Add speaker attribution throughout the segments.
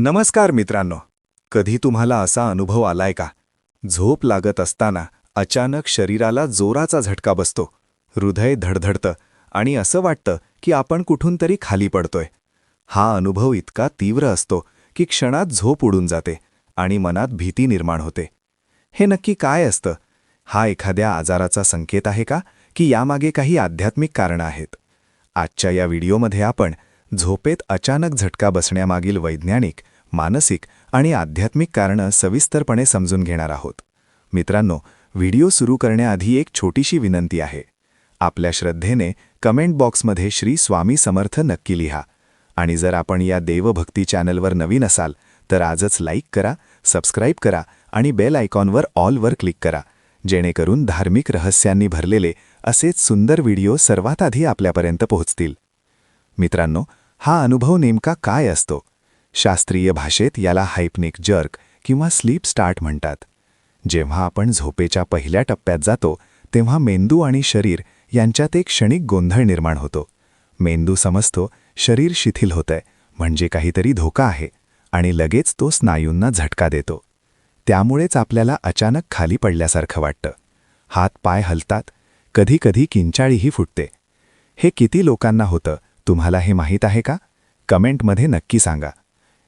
Speaker 1: नमस्कार मित्रांनो. कधी तुम्हाला असा अनुभव आलाय का? झोप लागत असताना अचानक शरीराला जोराचा झटका बसतो. हृदय धडधडतं आणि असं वाटतं की आपण कुठून तरी खाली पडतोय. हा अनुभव इतका तीव्र असतो की क्षणात झोप उडून जाते आणि मनात भीती निर्माण होते. हे नक्की काय असतं? हा एखाद्या आजाराचा संकेत आहे का? की यामागे काही आध्यात्मिक कारणं आहेत? आजच्या या व्हिडिओमध्ये आपण झोपेत अचानक झटका बसण्यामागील वैज्ञानिक मानसिक आणि आध्यात्मिक कारणं सविस्तरपणे समजून घेणार आहोत. मित्रांनो व्हिडिओ सुरू करण्याआधी एक छोटीशी विनंती आहे. आपल्या श्रद्धेने कमेंट बॉक्समध्ये श्री स्वामी समर्थ नक्की लिहा. आणि जर आपण या देवभक्ती चॅनलवर नवीन असाल तर आजच लाईक करा सबस्क्राईब करा आणि बेल आयकॉनवर ऑलवर क्लिक करा. जेणेकरून धार्मिक रहस्यांनी भरलेले असेच सुंदर व्हिडिओ सर्वात आधी आपल्यापर्यंत पोहोचतील. मित्रांनो हा अनुभव नेमका काय असतो? शास्त्रीय भाषेत याला हायपनिक जर्क किंवा स्लीप स्टार्ट म्हणतात. जेव्हा आपण झोपेच्या पहिल्या टप्प्यात जातो तेव्हा मेंदू आणि शरीर यांच्यात एक क्षणिक गोंधळ निर्माण होतो. मेंदू समजतो शरीर शिथिल होतंय म्हणजे काहीतरी धोका आहे आणि लगेच तो स्नायूंना झटका देतो. त्यामुळेच आपल्याला अचानक खाली पडल्यासारखं वाटतं. हात पाय हलतात कधीकधी किंचाळीही फुटते. हे किती लोकांना होतं तुम्हाला हे माहीत आहे का? कमेंटमध्ये नक्की सांगा.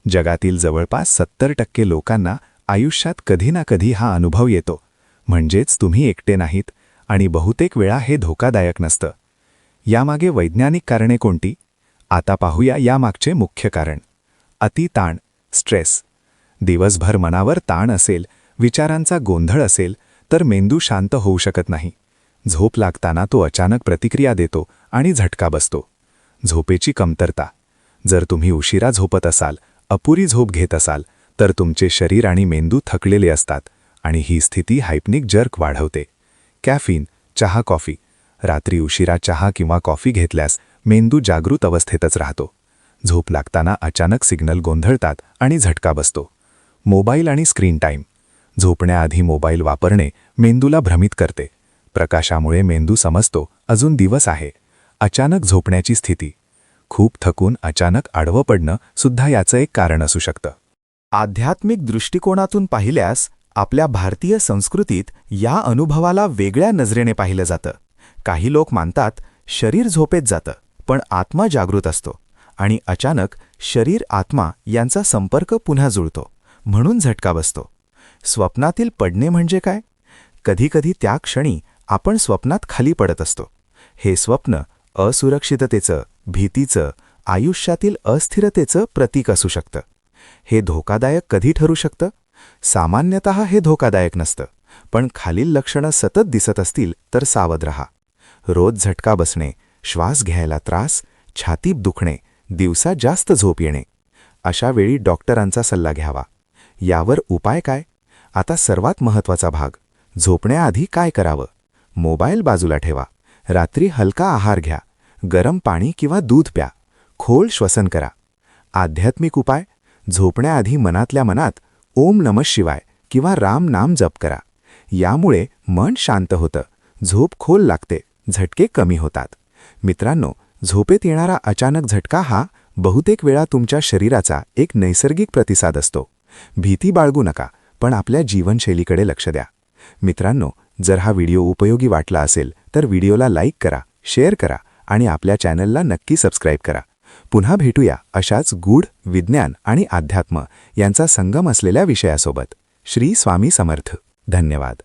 Speaker 1: जगातील जवळपास सत्तर टक्के लोकांना आयुष्यात कधी ना कधी हा अनुभव येतो. म्हणजेच तुम्ही एकटे नाहीत आणि बहुतेक वेळा हे धोकादायक नसतं. यामागे वैज्ञानिक कारणे कोणती? आता पाहूया यामागचे मुख्य कारण. अति ताण स्ट्रेस. दिवसभर मनावर ताण असेल विचारांचा गोंधळ असेल तर मेंदू शांत होऊ शकत नाही. झोप लागताना तो अचानक प्रतिक्रिया देतो आणि झटका बसतो. झोपेची कमतरता. जर तुम्ही उशिरा झोपत असाल अपुरी झोप घेत असाल तर तुमचे शरीर आणि मेंदू थकलेले असतात आणि ही स्थिती हायपनिक जर्क वाढवते. कॅफिन चहा कॉफी. रात्री उशिरा चहा किंवा कॉफी घेतल्यास मेंदू जागृत अवस्थेतच राहतो. झोप लागताना अचानक सिग्नल गोंधळतात आणि झटका बसतो. मोबाईल आणि स्क्रीन टाईम झोपण्याआधी मोबाईल वापरणे मेंदूला भ्रमित करते. प्रकाशामुळे मेंदू समजतो अजून दिवस आहे. अचानक झोपण्याची स्थिती. खूप थकून अचानक आडवं पडणं सुद्धा याचं एक कारण असू शकतं.
Speaker 2: आध्यात्मिक दृष्टिकोनातून पाहिल्यास आपल्या भारतीय संस्कृतीत या अनुभवाला वेगळ्या नजरेने पाहिलं जातं. काही लोक मानतात शरीर झोपेत जातं पण आत्मा जागृत असतो आणि अचानक शरीर आत्मा यांचा संपर्क पुन्हा जुळतो म्हणून झटका बसतो. स्वप्नातील पडणे म्हणजे काय? कधीकधी त्या क्षणी आपण स्वप्नात खाली पडत असतो. हे स्वप्न असुरक्षिततेचं भीतीचं आयुष्यातील अस्थिरतेचं प्रतीक असू शकतं. हे धोकादायक कधी ठरू शकतं? सामान्यतः हे धोकादायक नसतं पण खालील लक्षणं सतत दिसत असतील तर सावध रहा. रोज झटका बसणे श्वास घ्यायला त्रास छातीप दुखणे दिवसा जास्त झोप येणे. अशा वेळी डॉक्टरांचा सल्ला घ्यावा. यावर उपाय काय? आता सर्वात महत्त्वाचा भाग झोपण्याआधी काय करावं? मोबाईल बाजूला ठेवा. रात्री हलका आहार घ्या गरम पाणी किंवा दूध प्या खोल श्वसन करा. आध्यात्मिक उपाय झोपण्याआधी मनातल्या मनात ओम नम शिवाय किंवा राम नाम जप करा. यामुळे मन शांत होतं झोप खोल लागते झटके कमी होतात. मित्रांनो झोपेत येणारा अचानक झटका हा बहुतेक वेळा तुमच्या शरीराचा एक नैसर्गिक प्रतिसाद असतो. भीती बाळगू नका पण आपल्या जीवनशैलीकडे लक्ष द्या. मित्रांनो जर हा व्हिडिओ उपयोगी वाटला असेल तर व्हिडिओला लाईक करा शेअर करा आणि आपल्या चॅनलला नक्की सबस्क्राईब करा. पुन्हा भेटूया अशाच गूढ विज्ञान आणि अध्यात्म यांचा संगम असलेल्या विषयासोबत. श्री स्वामी समर्थ. धन्यवाद.